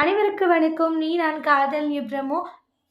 அனைவருக்கு வணக்கம். நீ நான் காதல் பிரமோ.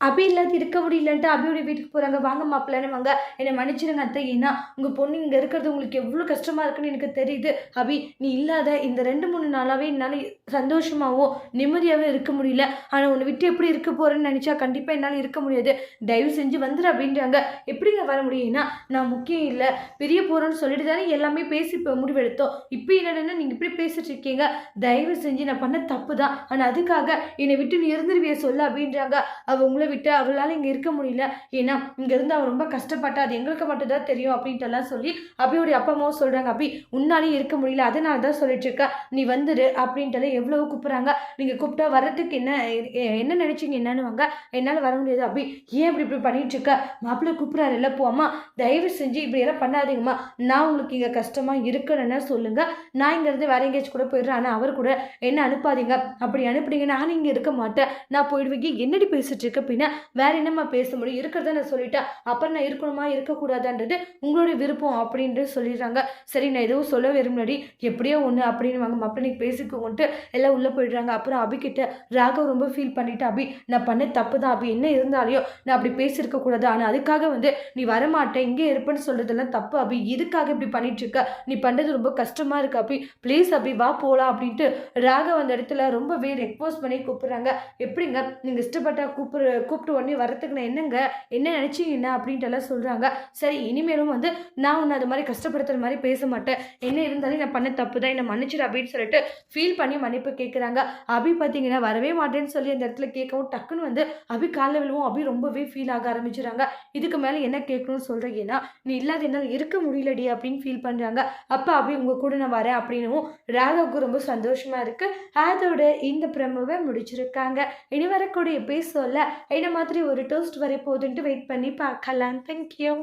அபி இல்லாத இருக்க முடியலன்ட்டு அபியோட வீட்டுக்கு போகிறாங்க வாங்க மாப்பிள்ளன்னு வாங்க. என்னை மன்னிச்சிருங்க அத்தை. ஏன்னா உங்கள் பொண்ணு இங்கே இருக்கிறது உங்களுக்கு எவ்வளோ கஷ்டமாக இருக்குன்னு எனக்கு தெரியுது. அபி நீ இல்லாத இந்த ரெண்டு மூணு நாளாகவே என்னால் சந்தோஷமாகவும் நிம்மதியாகவே இருக்க முடியல. ஆனால் உன்னை விட்டு எப்படி இருக்க போகிறேன்னு நினச்சா கண்டிப்பாக என்னால் இருக்க முடியாது. தயவு செஞ்சு வந்துடு அப்படின்றாங்க. எப்படிங்க வர முடியும்னா நான் முக்கியம் இல்லை. பெரிய போகிறோன்னு சொல்லிட்டு தானே எல்லாமே பேசி இப்போ முடிவெடுத்தோம். இப்போ என்னென்னா நீங்கள் இப்படி பேசிட்டு இருக்கீங்க? தயவு செஞ்சு நான் பண்ண தப்பு தான். ஆனால் அதுக்காக என்னை விட்டு நீ இருந்துருவிய சொல்ல அப்படின்றாங்க. அவள் உங்களை விட்டு அவளால் இங்கே இருக்க முடியல. ஏன்னா இங்கேருந்து அவள் ரொம்ப கஷ்டப்பட்டா அது எங்களுக்கு மட்டும் தான் தெரியும் அப்படின்ட்டு எல்லாம் சொல்லி அப்பியோடைய அப்பா அம்மாவும் சொல்கிறாங்க அபி உன்னாலையும் இருக்க முடியல. அதனால தான் சொல்லிட்டு இருக்கா. நீ வந்துடு அப்படின்ட்டு எவ்வளோ கூப்பிட்றாங்க. நீங்கள் கூப்பிட்டா வர்றதுக்கு என்ன எ- என்ன நினச்சிங்க என்னன்னு வாங்க என்னால் வர முடியாது அபி ஏன் இப்படி இப்படி பண்ணிட்டு இருக்க? மாப்பிள்ளை கூப்பிட்றாரு இல்லை போம்மா தயவு செஞ்சு இப்படி எல்லாம் பண்ணாதீங்கம்மா. நான் உங்களுக்கு இங்கே கஷ்டமாக இருக்கணும்னா சொல்லுங்கள் நான் இங்கேருந்து வேற எங்கேயாச்சும் கூட போயிடுறேன். ஆனால் அவர் கூட என்ன அனுப்பாதீங்க. அப்படி அனுப்புனீங்க நான் இங்கே இருக்க மாட்டேன். நான் போயிடுவீங்க என்னடி பேசிட்டு இருக்க அப்படின்னா வேற என்னம்மா பேச முடியும்? இருக்கிறத நான் சொல்லிட்டேன் அப்புறம் நான் இருக்கணுமா? இருக்கக்கூடாதான்றது உங்களுடைய விருப்பம் அப்படின்ட்டு சொல்லிடுறாங்க. சரி நான் எதுவும் சொல்ல விரும்பினடி எப்படியோ ஒன்று அப்படின்னு வாங்க மாப்பிள்ளை நீ பேசிக்கோன்ட்டு எல்லாம் உள்ளே போயிடுறாங்க. அப்புறம் அபிக்கிட்ட ராகவ் ரொம்ப ஃபீல் பண்ணிட்டு அபி நான் பண்ண தப்பு தான். அபி என்ன இருந்தாலையோ நான் அப்படி பேசியிருக்க கூடாது. ஆனால் அதுக்காக வந்து நீ வரமாட்டேன். இங்கே இருப்பேன்னு சொல்கிறதெல்லாம் தப்பு அபி. இதுக்காக இப்படி பண்ணிட்டு இருக்க நீ பண்ணுறது ரொம்ப கஷ்டமாக இருக்கு அபி. ப்ளீஸ் அபி வா போகலாம் அப்படின்ட்டு ராகவ் அந்த இடத்துல ரொம்பவே ரெக்வஸ்ட் பண்ணி கூப்பிட்றாங்க. எப்படிங்க? நீங்கள் இஷ்டப்பட்டா கூப்பிட்ற கூப்பிட்டு உடனே வரத்துக்கு நான் என்னங்க? என்ன நினச்சிங்கன்னா அப்படின்ட்டு எல்லாம் சொல்கிறாங்க சரி இனிமேலும் வந்து நான் உன்னை அது மாதிரி கஷ்டப்படுத்துகிற மாதிரி பேச மாட்டேன். என்ன இருந்தாலும் நான் பண்ண தப்பு தான். என்னை மன்னிச்சிடு அப்படின்னு சொல்லிட்டு ஃபீல் பண்ணி மன்னிப்பு கேட்குறாங்க அபி பார்த்தீங்கன்னா வரவே மாட்டேன்னு சொல்லி அந்த இடத்துல கேட்கவும் டக்குன்னு வந்து அபி காலில் விழுவும். அபி ரொம்பவே ஃபீல் ஆக ஆரம்பிச்சிடுறாங்க இதுக்கு மேலே என்ன கேட்கணும்னு சொல்கிறீங்கன்னா நீ இல்லாத என்னால் இருக்க முடியலடி அப்படின்னு ஃபீல் பண்ணுறாங்க அப்போ அபி உங்கள் கூட நான் வரேன் அப்படின்னும் ராகவுக்கு ரொம்ப சந்தோஷமாக இருக்குது அதோட இந்த பிரமவை முடிச்சிருக்காங்க. இனி வரக்கூடிய பேசல என்ன மாதிரி ஒரு டோஸ்ட் வரை போதுன்ட்டு வெயிட் பண்ணி பார்க்கலாம். தேங்க்யூ